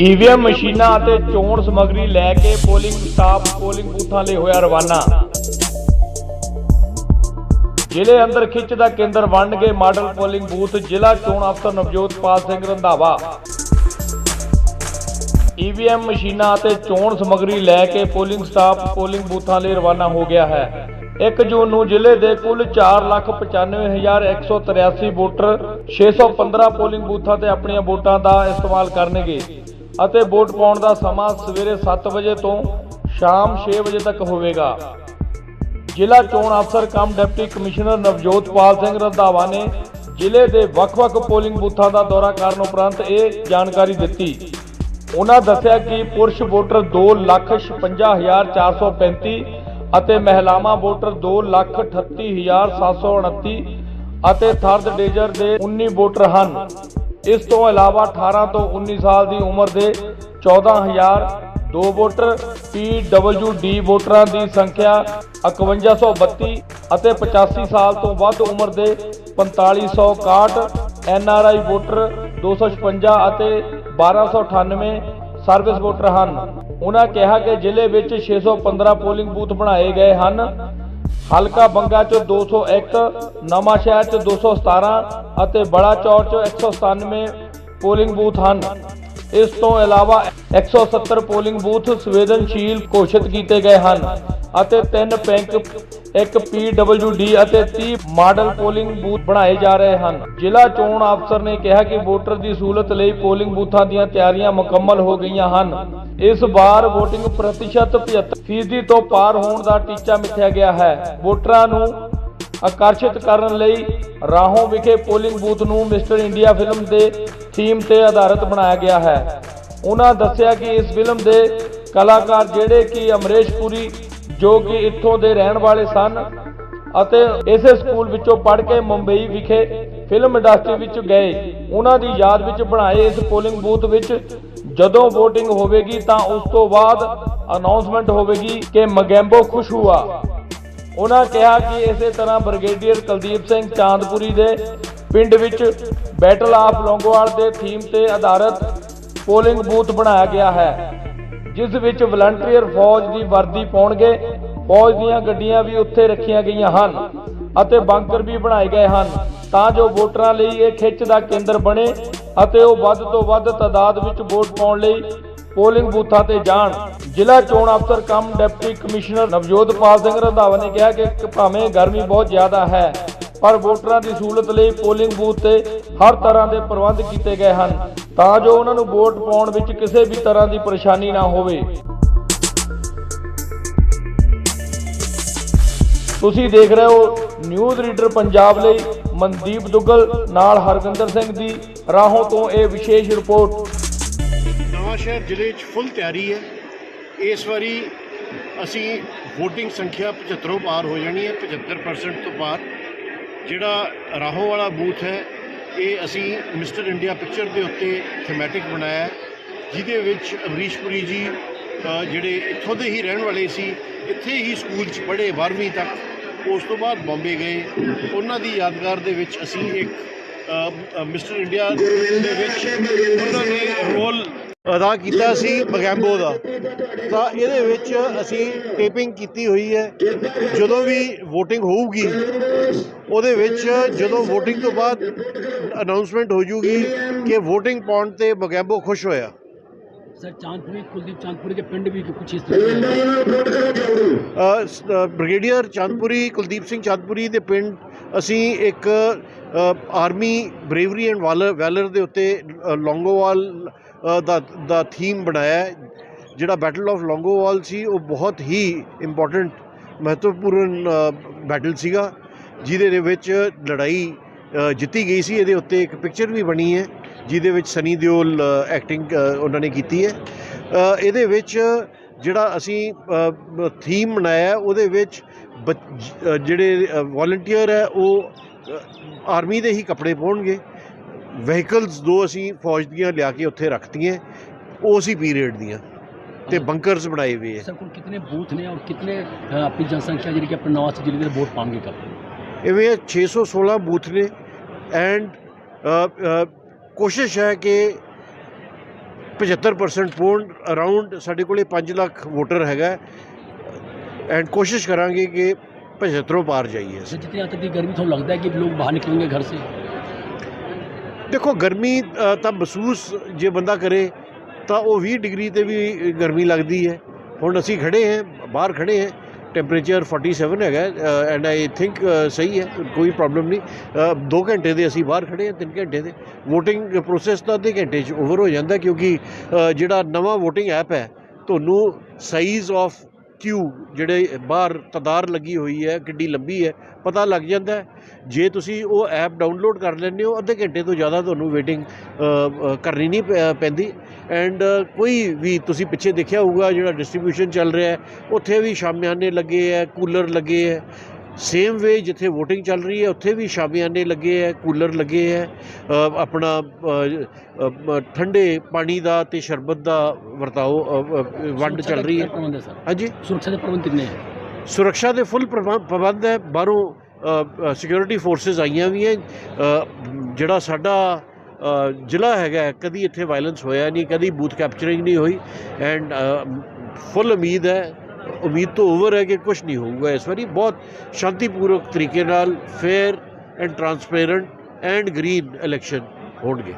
EVM ਮਸ਼ੀਨਾਂ ਅਤੇ ਚੋਣ ਸਮੱਗਰੀ ਲੈ ਕੇ ਪੋਲਿੰਗ ਸਟਾਫ ਪੋਲਿੰਗ ਬੂਥਾਂ ਲਈ ਹੋਇਆ ਰਵਾਨਾ। ਜ਼ਿਲ੍ਹੇ ਅੰਦਰ ਖਿੱਚ ਦਾ ਕੇਂਦਰ ਬਣ ਮਾਡਲ ਪੋਲਿੰਗ ਬੂਥ ਜ਼ਿਲ੍ਹਾ ਚੋਣ ਅਫਸਰ ਨਵਜੋਤਪਾਲ ਸਿੰਘ ਰੰਧਾਵਾ। ਈਵੀਐਮ ਮਸ਼ੀਨਾਂ ਅਤੇ ਚੋਣ ਸਮੱਗਰੀ ਲੈ ਕੇ ਪੋਲਿੰਗ ਸਟਾਫ ਪੋਲਿੰਗ ਬੂਥਾਂ ਲਈ ਰਵਾਨਾ ਹੋ ਗਿਆ ਹੈ। 1 ਜੂਨ ਨੂੰ ਜ਼ਿਲ੍ਹੇ ਦੇ ਕੁੱਲ 495183 ਵੋਟਰ 615 ਪੋਲਿੰਗ ਬੂਥਾਂ ਤੇ ਆਪਣੀਆਂ ਵੋਟਾਂ ਦਾ ਇਸਤੇਮਾਲ ਕਰਨਗੇ। ਅਤੇ ਵੋਟ ਪਾਉਣ ਦਾ ਸਮਾਂ ਸਵੇਰੇ 7 ਵਜੇ ਤੋਂ ਸ਼ਾਮ 6 ਵਜੇ ਤੱਕ ਹੋਵੇਗਾ। ਜ਼ਿਲ੍ਹਾ ਚੋਣ ਅਫਸਰ cum deputy commissioner Navjotpal Singh Randhawa ਨੇ ਜ਼ਿਲ੍ਹੇ ਦੇ ਵੱਖ-ਵੱਖ ਪੋਲਿੰਗ ਬੂਥਾਂ ਦਾ ਦੌਰਾ ਕਰਨ ਉਪਰੰਤ ਇਹ ਜਾਣਕਾਰੀ ਦਿੱਤੀ। ਉਹਨਾਂ ਦੱਸਿਆ ਕਿ ਪੁਰਸ਼ ਵੋਟਰ 256435 ਅਤੇ ਮਹਿਲਾਵਾਂ ਵੋਟਰ 238729 ਅਤੇ ਥਰਡ ਡੇਜਰ ਦੇ 19 ਵੋਟਰ ਹਨ। ਇਸ ਤੋਂ ਇਲਾਵਾ 18 ਤੋਂ 19 ਸਾਲ ਦੀ ਉਮਰ ਦੇ 14000 ਦੋ ਵੋਟਰ PWD ਵੋਟਰਾਂ ਦੀ ਸੰਖਿਆ 5132 ਅਤੇ 85 ਸਾਲ ਤੋਂ ਵੱਧ ਉਮਰ ਦੇ 4561 NRI ਵੋਟਰ 256 ਅਤੇ 1298 ਸਰਵਿਸ ਵੋਟਰ ਹਨ। ਉਹਨਾਂ ਕਿਹਾ ਕਿ ਜ਼ਿਲ੍ਹੇ ਵਿੱਚ 615 ਪੋਲਿੰਗ ਬੂਥ ਬਣਾਏ ਗਏ ਹਨ। ਹਲਕਾ ਬੰਗਾ ਚ 201 ਨਵਾਂ ਸ਼ਹਿਰ ਚ 217 ਅਤੇ ਬੜਾ ਚੌਰ ਚ 197 ਪੋਲਿੰਗ ਬੂਥ ਹਨ। ਇਸ ਤੋਂ ਇਲਾਵਾ 170 ਪੋਲਿੰਗ ਬੂਥ ਸੰਵੇਦਨਸ਼ੀਲ ਘੋਸ਼ਿਤ ਕੀਤੇ ਗਏ ਹਨ ਅਤੇ ਤਿੰਨ ਬੈਂਕ ਇੱਕ PWD ਅਤੇ 30 ਮਾਡਲ ਪੋਲਿੰਗ ਬੂਥ ਬਣਾਏ ਜਾ ਰਹੇ ਹਨ। ਜ਼ਿਲ੍ਹਾ ਚੋਣ ਅਫਸਰ ਨੇ ਕਿਹਾ ਕਿ ਵੋਟਰ ਦੀ ਸਹੂਲਤ ਲਈ ਪੋਲਿੰਗ ਬੂਥਾਂ ਦੀਆਂ ਤਿਆਰੀਆਂ ਮੁਕੰਮਲ ਹੋ ਗਈਆਂ ਹਨ। ਇਸ ਵਾਰ VOTING ਪ੍ਰਤੀਸ਼ਤ 75% ਤੋਂ ਪਾਰ ਹੋਣ ਦਾ ਟੀਚਾ ਮਿਥਿਆ ਗਿਆ ਹੈ। ਵੋਟਰਾਂ ਨੂੰ ਆਕਰਸ਼ਿਤ ਕਰਨ ਲਈ ਰਾਹੋਂ ਵਿਖੇ ਪੋਲਿੰਗ ਬੂਥ ਨੂੰ ਮਿਸਟਰ ਇੰਡੀਆ ਫਿਲਮ ਦੇ ਥੀਮ ਤੇ ਆਧਾਰਿਤ ਬਣਾਇਆ ਗਿਆ ਹੈ। ਉਹਨਾਂ ਦੱਸਿਆ ਕਿ ਇਸ ਫਿਲਮ ਦੇ ਕਲਾਕਾਰ ਜਿਹੜੇ ਕਿ ਅਮਰੇਸ਼ ਪੁਰੀ ਜੋ ਕਿ ਇੱਥੋਂ ਦੇ ਰਹਿਣ ਵਾਲੇ ਸਨ ਅਤੇ ਇਸੇ ਸਕੂਲ ਵਿੱਚੋਂ ਪੜ੍ਹ ਕੇ ਮੁੰਬਈ ਵਿਖੇ ਫਿਲਮ ਇੰਡਸਟਰੀ ਵਿੱਚ ਗਏ। ਉਹਨਾਂ ਦੀ ਯਾਦ ਵਿੱਚ ਬਣਾਏ ਇਸ ਪੋਲਿੰਗ ਬੂਥ ਵਿੱਚ ਜਦੋਂ VOTING ਹੋਵੇਗੀ ਤਾਂ ਉਸ ਤੋਂ ਬਾਅਦ ਅਨਾਉਂਸਮੈਂਟ ਹੋਵੇਗੀ ਕਿ ਮਗੈਂਬੋ ਖੁਸ਼ ਹੁਆ। ਉਹਨਾਂ ਕਿਹਾ ਕਿ ਇਸੇ ਤਰ੍ਹਾਂ ਬ੍ਰਿਗੇਡੀਅਰ ਕੁਲਦੀਪ ਸਿੰਘ ਚਾਂਦਪੁਰੀ ਦੇ ਪਿੰਡ ਵਿੱਚ ਬੈਟਲ ਆਫ ਲੌਂਗੋਵਾਲ ਦੇ ਥੀਮ ਤੇ ਆਧਾਰਿਤ ਪੋਲਿੰਗ ਬੂਥ ਬਣਾਇਆ ਗਿਆ ਹੈ। ਜਿਸ ਵਿੱਚ ਵਲੰਟੀਅਰ ਫੌਜ ਦੀ ਵਰਦੀ ਪਾਉਣਗੇ, ਫੌਜ ਦੀਆਂ ਗੱਡੀਆਂ ਵੀ ਉੱਥੇ ਰੱਖੀਆਂ ਗਈਆਂ ਹਨ ਅਤੇ ਬੰਕਰ ਵੀ ਬਣਾਏ ਗਏ ਹਨ। ਤਾਂ ਜੋ ਵੋਟਰਾਂ ਲਈ ਇਹ ਖਿੱਚ ਦਾ ਕੇਂਦਰ ਬਣੇ ਅਤੇ ਉਹ ਵੱਧ ਤੋਂ ਵੱਧ ਤਾਦਾਦ ਵਿੱਚ ਵੋਟ ਪਾਉਣ ਲਈ ਪੋਲਿੰਗ ਬੂਥਾਂ ਤੇ ਜਾਣ। ਜ਼ਿਲ੍ਹਾ ਚੋਣ ਅਫਸਰ cum deputy commissioner Navjot Pal Singh Randhawa ਨੇ ਕਿਹਾ ਕਿ ਭਾਵੇਂ ਗਰਮੀ ਬਹੁਤ ਜ਼ਿਆਦਾ ਹੈ, ਪਰ ਵੋਟਰਾਂ ਦੀ ਸਹੂਲਤ ਲਈ ਪੋਲਿੰਗ ਬੂਥ ਤੇ ਹਰ ਤਰ੍ਹਾਂ ਦੇ ਪ੍ਰਬੰਧ ਕੀਤੇ ਗਏ ਹਨ। ਤਾਂ ਜੋ ਉਹਨਾਂ ਨੂੰ ਵੋਟ ਪਾਉਣ ਵਿੱਚ ਕਿਸੇ ਵੀ ਤਰ੍ਹਾਂ ਦੀ ਪਰੇਸ਼ਾਨੀ ਨਾ ਹੋਵੇ। ਤੁਸੀਂ ਦੇਖ ਰਹੇ ਹੋ ਨਿਊਜ਼ ਰੀਡਰ ਪੰਜਾਬ ਲਈ ਮਨਦੀਪ ਦੁੱਗਲ, ਨਾਲ ਹਰਗਿੰਦਰ ਸਿੰਘ ਦੀ ਰਾਹੋਂ ਤੋਂ ਇਹ ਵਿਸ਼ੇਸ਼ ਰਿਪੋਰਟ। ਨਵਾਂ ਸ਼ਹਿਰ ਜ਼ਿਲ੍ਹੇ 'ਚ ਫੁੱਲ ਤਿਆਰੀ ਹੈ। ਇਸ ਵਾਰੀ ਅਸੀਂ VOTING ਸੰਖਿਆ 75 ਪਾਰ ਹੋ ਜਾਣੀ ਹੈ 75% ਤੋਂ ਪਾਰ। ਜਿਹੜਾ ਰਾਹੋਂ ਵਾਲਾ ਬੂਥ ਹੈ ਇਹ ਅਸੀਂ ਮਿਸਟਰ ਇੰਡੀਆ ਪਿਕਚਰ ਦੇ ਉੱਤੇ ਥੀਮੈਟਿਕ ਬਣਾਇਆ ਜਿਹਦੇ ਵਿੱਚ ਅਮਰੀਸ਼ ਪੁਰੀ ਜੀ ਜਿਹੜੇ ਇੱਥੋਂ ਦੇ ਹੀ ਰਹਿਣ ਵਾਲੇ ਸੀ, ਇੱਥੇ ਹੀ ਸਕੂਲ 'ਚ ਪੜ੍ਹੇ 12ਵੀਂ ਤੱਕ, ਉਸ ਤੋਂ ਬਾਅਦ ਬੰਬੇ ਗਏ। ਉਹਨਾਂ ਦੀ ਯਾਦਗਾਰ ਦੇ ਵਿੱਚ ਅਸੀਂ ਇੱਕ ਮਿਸਟਰ ਇੰਡੀਆ ਦੇ ਵਿੱਚ ਉਹਨਾਂ ਨੇ ਰੋਲ ਅਦਾ ਕੀਤਾ ਸੀ ਬਗੈਂਬੋ ਦਾ। ਤਾਂ ਇਹਦੇ ਵਿੱਚ ਅਸੀਂ ਟੇਪਿੰਗ ਕੀਤੀ ਹੋਈ ਹੈ। ਜਦੋਂ ਵੀ VOTING ਹੋਊਗੀ, ਉਹਦੇ ਵਿੱਚ ਜਦੋਂ VOTING ਤੋਂ ਬਾਅਦ ਅਨਾਉਂਸਮੈਂਟ ਹੋ ਜੂਗੀ ਕਿ VOTING ਪੌਂਡ ਤੇ ਬਗੈਬੋ ਖੁਸ਼ ਹੋਇਆ। ਸਰ ਚਾਂਦਪੁਰੀ ਕੁਲਦੀਪ ਚਾਂਦਪੁਰੀ ਦੇ ਪਿੰਡ ਵੀ ਕੁਝ ਇਸ ਤਰ੍ਹਾਂ ਬ੍ਰਿਗੇਡੀਅਰ ਚਾਂਦਪੁਰੀ ਕੁਲਦੀਪ ਸਿੰਘ ਚਾਂਦਪੁਰੀ ਦੇ ਪਿੰਡ ਅਸੀਂ ਇੱਕ ਆਰਮੀ ਬਰੇਵਰੀ ਐਂਡ ਵੈਲਰ ਦੇ ਉੱਤੇ ਲੌਂਗੋਵਾਲ ਦਾ ਦਾ ਥੀਮ ਬਣਾਇਆ ਜਿਹੜਾ ਬੈਟਲ ਆਫ ਲੌਂਗੋਵਾਲ ਸੀ ਉਹ ਬਹੁਤ ਹੀ ਇੰਪੋਰਟੈਂਟ ਮਹੱਤਵਪੂਰਨ ਬੈਟਲ ਸੀਗਾ ਜਿਹਦੇ ਦੇ ਵਿੱਚ ਲੜਾਈ ਜਿੱਤੀ ਗਈ ਸੀ ਇਹਦੇ ਉੱਤੇ ਇੱਕ ਪਿਕਚਰ ਵੀ ਬਣੀ ਹੈ ਜਿਹਦੇ ਵਿੱਚ ਸਨੀ ਦਿਓਲ ਐਕਟਿੰਗ ਉਹਨਾਂ ਨੇ ਕੀਤੀ ਹੈ। ਇਹਦੇ ਵਿੱਚ ਜਿਹੜਾ ਅਸੀਂ ਥੀਮ ਬਣਾਇਆ ਉਹਦੇ ਵਿੱਚ ਜਿਹੜੇ ਵੋਲੰਟੀਅਰ ਹੈ ਉਹ ਆਰਮੀ ਦੇ ਹੀ ਕੱਪੜੇ ਪਾਉਣਗੇ। ਵਹੀਕਲਸ ਦੋ ਅਸੀਂ ਫੌਜ ਦੀਆਂ ਲਿਆ ਕੇ ਉੱਥੇ ਰੱਖਤੀਆਂ ਉਹ ਸੀ ਪੀਰੀਅਡ ਦੀਆਂ ਤੇ ਬੰਕਰਸ ਬਣਾਏ ਹੋਏ ਹੈ। ਸਰ ਕੋਲ ਕਿੰਨੇ ਬੂਥ ਨੇ ਔਰ ਕਿੰਨੇ ਆਪਣੀ ਜਨਸੰਖਿਆ ਜਿਹੜੀ ਕਿ 59 ਜ਼ਿਲ੍ਹੇ ਦੇ ਵੋਟ ਪਾਣਗੇ ਕੱਲ पाएंगे कब ਇਵੇਂ 616 ਬੂਥ ਨੇ ਐਂਡ ਕੋਸ਼ਿਸ਼ ਹੈ ਕਿ 75% ਪੂਰਨ ਅਰਾਊਂਡ ਸਾਡੇ ਕੋਲੇ 5 ਲੱਖ ਵੋਟਰ ਹੈਗਾ ਐਂਡ ਕੋਸ਼ਿਸ਼ ਕਰਾਂਗੇ ਕਿ 75 ਪਾਰ ਜਾਈਏ सर जितनी यहाँ तक की गर्मी थोड़ा लगता है कि लोग बाहर निकलेंगे घर से ਦੇਖੋ ਗਰਮੀ ਅ, ਤਾਂ ਮਹਿਸੂਸ ਜੇ ਬੰਦਾ ਕਰੇ ਤਾਂ ਉਹ 20 ਡਿਗਰੀ ਤੇ ਵੀ ਗਰਮੀ ਲੱਗਦੀ ਹੈ ਹੁਣ ਅਸੀਂ ਖੜੇ ਹਾਂ ਬਾਹਰ ਖੜੇ ਹਾਂ ਟੈਂਪਰੇਚਰ 47 ਹੈਗਾ ਐਂਡ ਆਈ ਥਿੰਕ ਸਹੀ ਹੈ, ਕੋਈ ਪ੍ਰੋਬਲਮ ਨਹੀਂ। 2 ਘੰਟੇ ਦੇ ਅਸੀਂ ਬਾਹਰ ਖੜੇ ਹਾਂ 3 ਘੰਟੇ ਦੇ। VOTING ਪ੍ਰੋਸੈਸ ਤਾਂ ਅੱਧੇ ਘੰਟੇ 'ਚ ਓਵਰ ਹੋ ਜਾਂਦਾ ਕਿਉਂਕਿ ਜਿਹੜਾ ਨਵਾਂ VOTING ਐਪ ਹੈ, ਤੁਹਾਨੂੰ ਸਾਈਜ਼ ਆਫ ਕਿਊ ਜਿਹੜੇ ਬਾਹਰ ਤਦਾਰ ਲੱਗੀ ਹੋਈ ਹੈ, ਕਿੱਡੀ ਲੰਬੀ ਹੈ, ਪਤਾ ਲੱਗ ਜਾਂਦਾ ਜੇ ਤੁਸੀਂ ਉਹ ਐਪ ਡਾਊਨਲੋਡ ਕਰ ਲੈਂਦੇ ਹੋ, ਅੱਧੇ ਘੰਟੇ ਤੋਂ ਜ਼ਿਆਦਾ ਤੁਹਾਨੂੰ ਵੇਟਿੰਗ ਕਰਨੀ ਨਹੀਂ ਪੈ- ਪੈਂਦੀ। ਐਂਡ ਕੋਈ ਵੀ ਤੁਸੀਂ ਪਿੱਛੇ ਦੇਖਿਆ ਹੋਊਗਾ ਜਿਹੜਾ ਡਿਸਟ੍ਰੀਬਿਊਸ਼ਨ ਚੱਲ ਰਿਹਾ ਹੈ, ਉੱਥੇ ਵੀ ਸ਼ਾਮਿਆਨੇ ਲੱਗੇ ਹੈ ਕੂਲਰ ਲੱਗੇ ਹੈ। ਸੇਮ ਵੇ ਜਿੱਥੇ VOTING ਚੱਲ ਰਹੀ ਹੈ ਉੱਥੇ ਵੀ ਸ਼ਾਮਿਆਨੇ ਲੱਗੇ ਹੈ ਕੂਲਰ ਲੱਗੇ ਹੈ ਆਪਣਾ ਠੰਡੇ ਪਾਣੀ ਦਾ ਤੇ ਸ਼ਰਬਤ ਦਾ ਵਰਤਾਓ ਵੰਡ ਚੱਲ ਰਹੀ ਹੈ। ਹਾਂਜੀ? ਸੁਰੱਖਿਆ ਦੇ ਪ੍ਰਬੰਧ ਕਿੰਨੇ ਹੈ? ਸੁਰੱਖਿਆ ਦੇ ਫੁੱਲ ਪ੍ਰਬੰਧ ਹੈ ਬਾਹਰੋਂ ਸਿਕਿਉਰਿਟੀ ਫੋਰਸਸ ਆਈਆਂ ਵੀ ਹੈ ਜਿਹੜਾ ਸਾਡਾ ਜ਼ਿਲ੍ਹਾ ਹੈਗਾ ਕਦੀ ਇੱਥੇ ਵਾਇਲੈਂਸ ਹੋਇਆ ਨਹੀਂ ਕਦੀ ਬੂਥ ਕੈਪਚਰਿੰਗ ਨਹੀਂ ਹੋਈ ਐਂਡ ਫੁੱਲ ਉਮੀਦ ਹੈ ਉਮੀਦ ਤੋਂ ਓਵਰ ਹੈ ਕਿ ਕੁਝ ਨਹੀਂ ਹੋਊਗਾ ਇਸ ਵਾਰੀ ਬਹੁਤ ਸ਼ਾਂਤੀਪੂਰਵਕ ਤਰੀਕੇ ਨਾਲ fair and transparent and green election ਹੋਣਗੇ